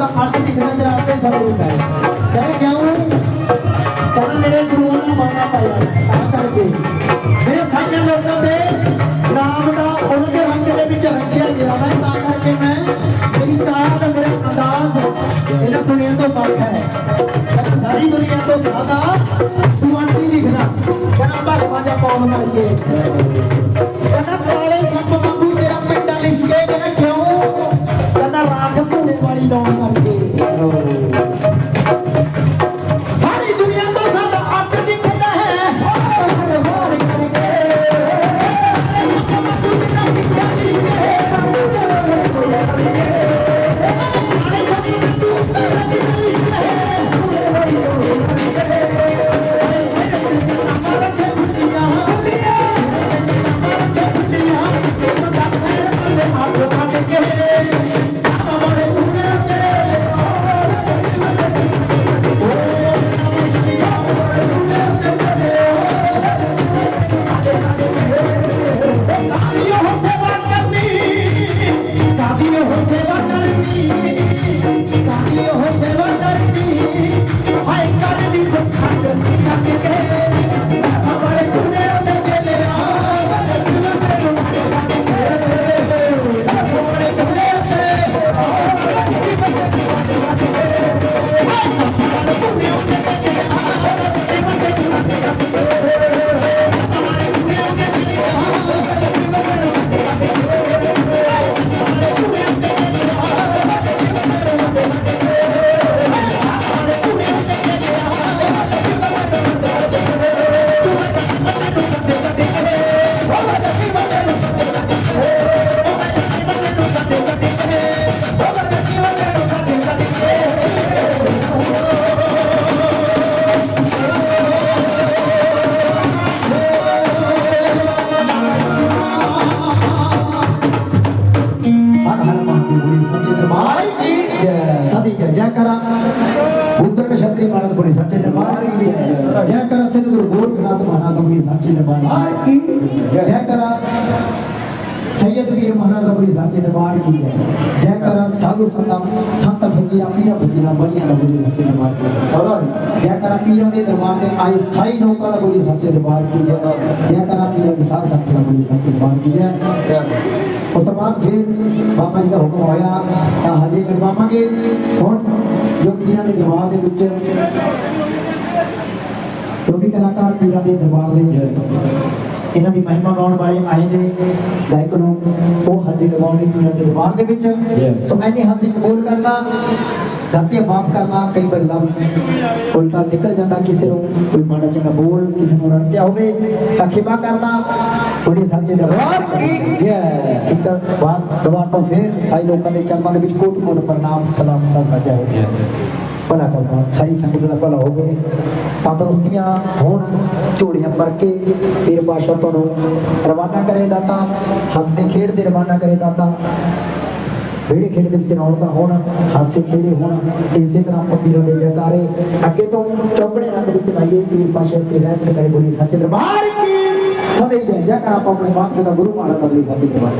का अर्थ कितना देर आपसे जरूर होता है कहे क्या हूँ कल मेरे गुरुओं ने माना पाया कहा करके मेरे सामने लोगों पे नाम का उनके रंग के बीच रख दिया गया है कहा करके मैं मेरी चाहत मेरे अंदाज मेरा दुनिया तो बात है सारी दुनिया तो ज्यादा सुवर्णी दिखना बराबर राजा पावन करके ਫਕੀਰਾਂ ਪੀਰਾਂ ਫਕੀਰਾਂ ਬਲੀਆਂ ਦਾ ਬੋਲੀ ਸਾਚੀ ਦਰਬਾਰ ਕੀ ਸਦਾ ਜੈ ਕਰਾ ਪੀਰਾਂ ਦੇ ਦਰਬਾਰ ਤੇ ਆਏ ਸਾਈ ਲੋਕਾਂ ਦਾ ਬੋਲੀ ਸਾਚੇ ਦਰਬਾਰ ਕੀ ਜੈ ਜੈ ਕਰਾ ਪੀਰਾਂ ਦੀ ਸਾਧ ਸੰਗਤ ਦਾ ਬੋਲੀ ਸਾਚੇ ਦਰਬਾਰ ਕੀ ਜੈ ਉਸ ਤੋਂ ਬਾਅਦ ਫਿਰ ਬਾਬਾ ਜੀ ਦਾ ਹੁਕਮ ਹੋਇਆ, ਤਾਂ ਹਾਜ਼ਰੀ ਕਰਵਾਵਾਂਗੇ ਹੁਣ ਜੋ ਪੀਰਾਂ ਦੇ ਦਰਬਾਰ ਦੇ ਵਿੱਚ ਜੋ ਵੀ ਕਲਾਕਾਰ ਪੀਰਾਂ ਦੇ ਦਰਬਾਰ ਦੇ ਇਹਨਾਂ ਦੀ ਮਹਿਮਾ ਗਾਉਣ ਵਾਲੇ ਆਏ ਨੇ ਗਾਇਕ ਨੂੰ ਉਹ ਹਾਜ਼ਰੀ ਲਗਾਉਣਗੇ ਪੀਰਾਂ ਦੇ ਦਰਬਾਰ ਦੇ ਵਿੱਚ। ਸੋ ਐਨੀ ਹਾਜ਼ਰੀ ਕਬੂਲ ਕਰਨਾ ਗਲਤੀਆਂ ਮਾਫ ਕਰਨਾ ਕਈ ਵਾਰ ਲਫ਼ਜ਼ ਉਲਟਾ ਨਿਕਲ ਜਾਂਦਾ ਕਿਸੇ ਨੂੰ ਕੋਈ ਮਾੜਾ ਚੰਗਾ ਬੋਲ ਕਿਸੇ ਨੂੰ ਰੜਿਆ ਹੋਵੇ ਤਾਂ ਖਿਮਾ ਕਰਨਾ ਉਹਦੇ ਸੱਚੇ ਦਰਬਾਰ। ਕੀ ਜੈ ਇੱਕ ਵਾਰ ਦੁਬਾਰਾ ਤੋਂ ਫਿਰ ਸਾਈ ਲੋਕਾਂ ਦੇ ਚਰਨਾਂ ਦੇ ਵਿੱਚ ਕੋਟ ਕੋਟ ਪ੍ਰਣਾਮ ਸਲਾਮ ਸਭ ਰਜਾ ਹੋ ਭਲਾ ਕਰਨਾ ਸਾਰੀ ਸੰਗਤ ਦਾ ਭਲਾ ਹੋਵੇ। ਤੰਦਰੁਸਤੀਆਂ ਹੋਣ ਝੋੜੀਆਂ ਭਰ ਕੇ ਫਿਰ ਪਾਸ਼ਾ ਤੁਹਾਨੂੰ ਰਵਾਨਾ ਕਰੇ ਦਾਤਾ, ਹੱਸਦੇ ਖੇਡਦੇ ਰਵਾਨਾ ਕਰੇ ਦਾਤਾ। ਵਿਹੜੇ ਖੇਡ ਦੇ ਵਿੱਚ ਰੌਣਕਾਂ ਹੋਣ ਹਾਸੇ ਖੇੜੇ ਹੋਣ। ਇਸੇ ਤਰ੍ਹਾਂ ਪੀਰਾਂ ਦੇ ਜਕਾਰੇ ਅੱਗੇ ਤੋਂ ਚੌਕੜੇ ਰੰਗ ਵਿੱਚ ਲਾਈਏ। ਪੀਰ ਪਾਸ਼ਾ ਸੇ ਰਹਿਤ ਕਰੇ ਬੋਲੀ ਸੱਚੇ ਦਰਬਾਰ ਕੀ? ਸਦੇ ਜੈ ਜੈ ਕਰ ਆਪਾਂ ਆਪਣੇ ਦਾ ਗੁਰੂ ਮਹਾਰਾਜ ਬਦਲੀ ਸੱਚੇ ਦਰਬਾਰ।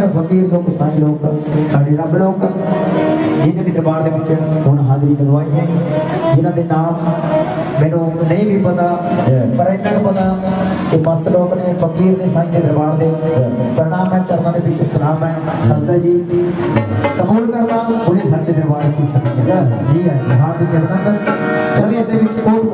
ਵੀ ਫਕਰ ਲੋਕ ਸਾਈਂ ਲੋਕ ਸਾਡੇ ਰੱਬ ਲੋਕ ਜਿੰਨੇ ਵੀ ਦਰਬਾਰ ਦੇ ਵਿੱਚ ਹੁਣ ਹਾਜ਼ਰੀ ਲਗਵਾਈ ਹੈ ਜਿਨ੍ਹਾਂ ਦੇ ਨਾਮ ਮੈਨੂੰ ਨਹੀਂ ਵੀ ਪਤਾ ਪਰ ਇੰਨਾ ਕੁ ਪਤਾ ਕਿ ਮਸਤ ਲੋਕ ਨੇ ਫਕੀਰ ਨੇ ਸਾਈਂ ਦੇ ਦਰਬਾਰ ਦੇ। ਪ੍ਰਣਾਮ ਹੈ ਚਰਨਾਂ ਦੇ ਵਿੱਚ ਸਲਾਮ ਹੈ ਸੰਤ ਜੀ। ਕਬੂਲ ਕਰਦਾ ਬੋਲੇ ਸਾਡੇ ਦਰਬਾਰ ਦੀ ਸੰਗਤ ਜੀ ਹੈ ਹਾਰਦਿਕ ਅਭਿਨੰਦਨ ਚਰਨਾਂ ਦੇ ਵਿੱਚ ਕੋਟ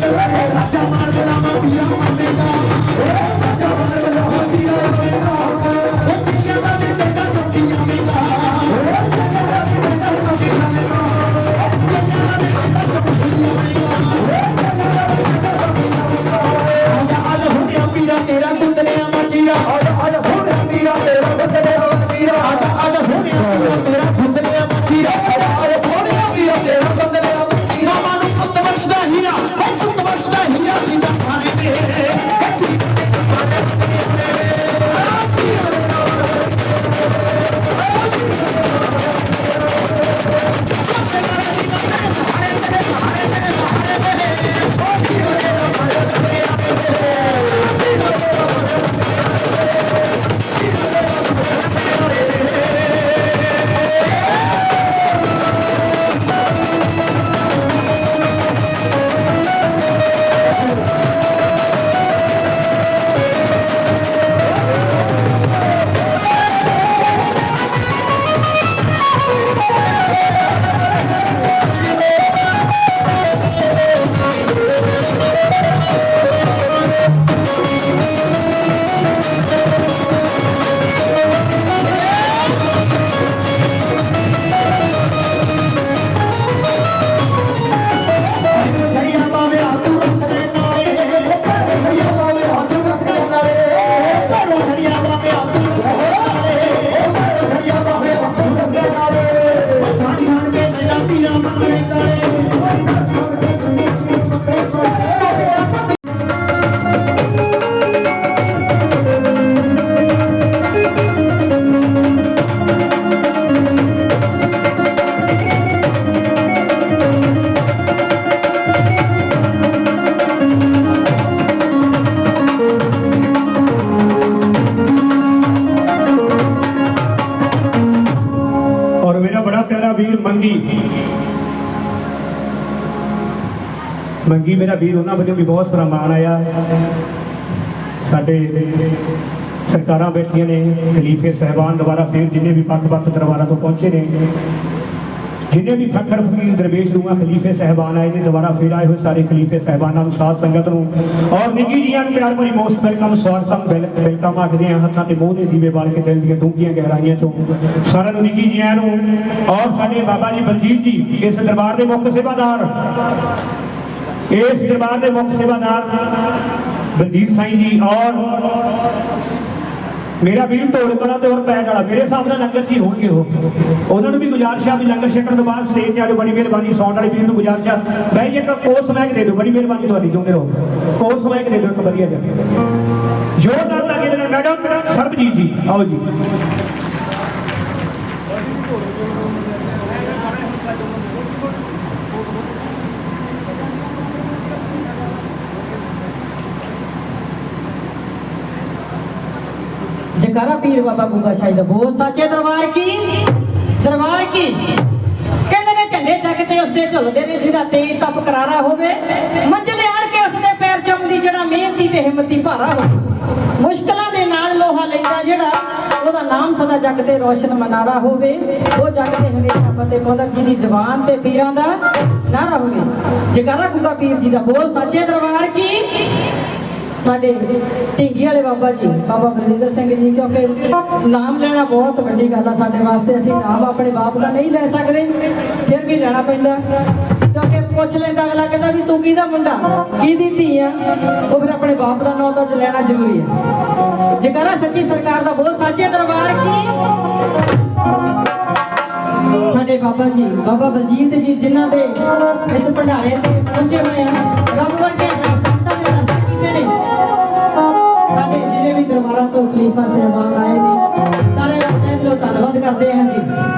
Hey, ਮੇਰਾ ਵੀਰ ਉਹਨਾਂ ਵੱਲੋਂ ਵੀ ਬਹੁਤ ਸਾਰਾ ਮਾਣ ਆਇਆ। ਸਾਡੇ ਸਰਕਾਰਾਂ ਬੈਠੀਆਂ ਨੇ, ਖਲੀਫੇ ਸਹਿਬਾਨ ਦੁਆਰਾ ਫਿਰ ਜਿੰਨੇ ਵੀ ਪੱਖ-ਪੱਖ ਦਰਬਾਰਾਂ ਤੋਂ ਪਹੁੰਚੇ ਨੇ, ਜਿੰਨੇ ਵੀ ਫਖਰ ਫਕੀਰ ਦਰਵੇਸ਼ ਰੂਹਾਂ ਖਲੀਫੇ ਸਹਿਬਾਨ ਆਏ ਨੇ, ਦੁਬਾਰਾ ਫਿਰ ਆਏ ਹੋਏ ਸਾਰੇ ਖਲੀਫੇ ਸਹਿਬਾਨਾਂ ਨੂੰ, ਸਾਧ ਸੰਗਤ ਨੂੰ। ਔਰ ਨਿੱਕੀ ਜੀਆਂ ਨੂੰ ਪਿਆਰ ਭਰੀ ਮੋਸਟ ਵੈਲਕਮ ਸਵਾਗਤਮ ਵੈਲਕਮ ਆਖਦੇ ਹਾਂ, ਹੱਥਾਂ ਤੇ ਮੂੰਹ ਦੇ ਦੀਵੇ ਬਾਲ ਕੇ ਦਿਲ ਦੀਆਂ ਡੂੰਘੀਆਂ ਗਹਿਰਾਈਆਂ ਚੋਂ। ਸਾਰਿਆਂ ਨੂੰ ਨਿੱਕੀ ਜੀਆਂ ਨੂੰ, ਔਰ ਸਾਡੇ ਬਾਬਾ ਜੀ ਬਲਜੀਤ ਜੀ, ਇਸ ਦਰਬਾਰ ਦੇ ਮੁੱਖ ਸੇਵਾਦਾਰ। ਇਸ ਦਰਬਾਰ ਦੇ ਮੁੱਖ ਸੇਵਾਦਾਰ ਬਲਜੀਤ ਸਿੰਘ ਜੀ ਔਰ ਮੇਰਾ ਵੀਰ ਢੋਲ ਕਲਾ ਤੇ ਹੋਰ ਪੈਣ ਵਾਲਾ, ਮੇਰੇ ਹਿਸਾਬ ਨਾਲ ਲੰਗਰ ਜੀ ਹੋਣਗੇ ਉਹ। ਉਹਨਾਂ ਨੂੰ ਵੀ ਗੁਜ਼ਾਰਿਸ਼ ਆ ਵੀ ਲੰਗਰ ਛਕਣ ਤੋਂ ਬਾਅਦ ਸਟੇਜ ਤੇ ਆ ਜਾਓ, ਬੜੀ ਮਿਹਰਬਾਨੀ, ਸੌਣ ਵਾਲੇ ਵੀਰ ਨੂੰ ਗੁਜ਼ਾਰਿਸ਼ ਆ। ਬਈ ਇੱਕ ਕੋਰਸ ਮੈਗ ਦੇ ਦਿਓ, ਬੜੀ ਮਿਹਰਬਾਨੀ ਤੁਹਾਡੀ ਚੁੰਦੇ ਰਹੋ। ਕੋਰਸ ਮੈਗ ਦੇ ਦਿਓ, ਇੱਕ ਵਧੀਆ ਜਿਹਾ। ਜੋਰਦਾਰ ਤਾਲੀ ਨਾਲ ਮੈਡਮ, ਸਰਬਜੀਤ ਜੀ, ਆਓ ਜੀ। ਜਕਾਰਾ ਪੀਰ ਬਾਬਾ ਗੁੱਗਾ ਸ਼ਾਹੀ ਦਾ ਬੋਲ ਸਾਚੇ ਦਰਬਾਰ ਕੀ? ਦਰਬਾਰ ਕੀ? ਕਹਿੰਦੇ ਨੇ ਝੰਡੇ ਚੱਕ ਤੇ ਉਸਦੇ ਝੁੱਲਦੇ ਨੇ ਜਿਹਦਾ ਤੇਜ ਤਪ ਕਰਾਰਾ ਹੋਵੇ, ਮੰਜ਼ਿਲ ਆਣ ਕੇ ਉਸਦੇ ਪੈਰ ਚੁੰਮਦੀ, ਜਿਹੜਾ ਮਿਹਨਤੀ ਤੇ ਹਿੰਮਤੀ ਭਾਰਾ ਹੋਵੇ। ਮੁਸ਼ਕਲਾਂ ਦੇ ਨਾਲ ਲੋਹਾ ਲੈਂਦਾ ਜਿਹੜਾ, ਉਹਦਾ ਨਾਮ ਸਦਾ ਜਗ ਤੇ ਰੋਸ਼ਨ ਮਨਾਰਾ ਹੋਵੇ। ਉਹ ਜਗ ਤੇ ਹਮੇਸ਼ਾ ਫਤਿਹ ਜੀ ਦੀ ਜ਼ੁਬਾਨ ਤੇ ਪੀਰਾਂ ਦਾ ਨਾਰਾ ਹੋਵੇ। ਜਕਾਰਾ ਗੁੱਗਾ ਪੀਰ ਜੀ ਦਾ ਬੋਲ ਸਾਚੇ ਦਰਬਾਰ ਕੀ? ਸਾਡੇ ਢਿੰਗੀ ਵਾਲੇ ਬਾਬਾ ਜੀ, ਬਾਬਾ ਬਲਜਿੰਦਰ ਸਿੰਘ ਜੀ, ਕਿਉਂਕਿ ਨਾਮ ਲੈਣਾ ਬਹੁਤ ਵੱਡੀ ਗੱਲ ਆ ਸਾਡੇ ਵਾਸਤੇ, ਅਸੀਂ ਨਾਮ ਆਪਣੇ ਬਾਪ ਦਾ ਨਹੀਂ ਲੈ ਸਕਦੇ, ਫਿਰ ਵੀ ਲੈਣਾ ਪੈਂਦਾ। ਕਿਉਂਕਿ ਪੁੱਛ ਲੈਂਦਾ ਅਗਲਾ ਕਹਿੰਦਾ ਵੀ ਤੂੰ ਕਿਹਦਾ ਮੁੰਡਾ? ਕਿਹਦੀ ਧੀ ਆ? ਉਹ ਫਿਰ ਆਪਣੇ ਬਾਪ ਦਾ ਨਾਮ ਤਾਂ ਲੈਣਾ ਜ਼ਰੂਰੀ ਹੈ ਜੇਕਰ ਸੱਚੀ ਸਰਕਾਰ ਦਾ ਬਹੁਤ ਸਾਚੇ ਦਰਬਾਰ ਕੀ? ਸਾਡੇ ਬਾਬਾ ਜੀ, ਬਾਬਾ ਬਲਜੀਤ ਜੀ, ਜਿਨ੍ਹਾਂ ਦੇ ਇਸ ਭੰਡਾਰੇ ਤੇ ਪਹੁੰਚੇ ਹੋਏ ਆ, ਰੱਬ ਵਰਗੇ ਜਿਹੜੇ ਤੋਂ ਖਲੀਫਾ ਸਹਿਬਾਨ ਆਏ ਨੇ। ਸਾਰੇ ਆਪਣੇ ਦਿਲੋਂ ਧੰਨਵਾਦ ਕਰਦੇ ਹਾਂ ਜੀ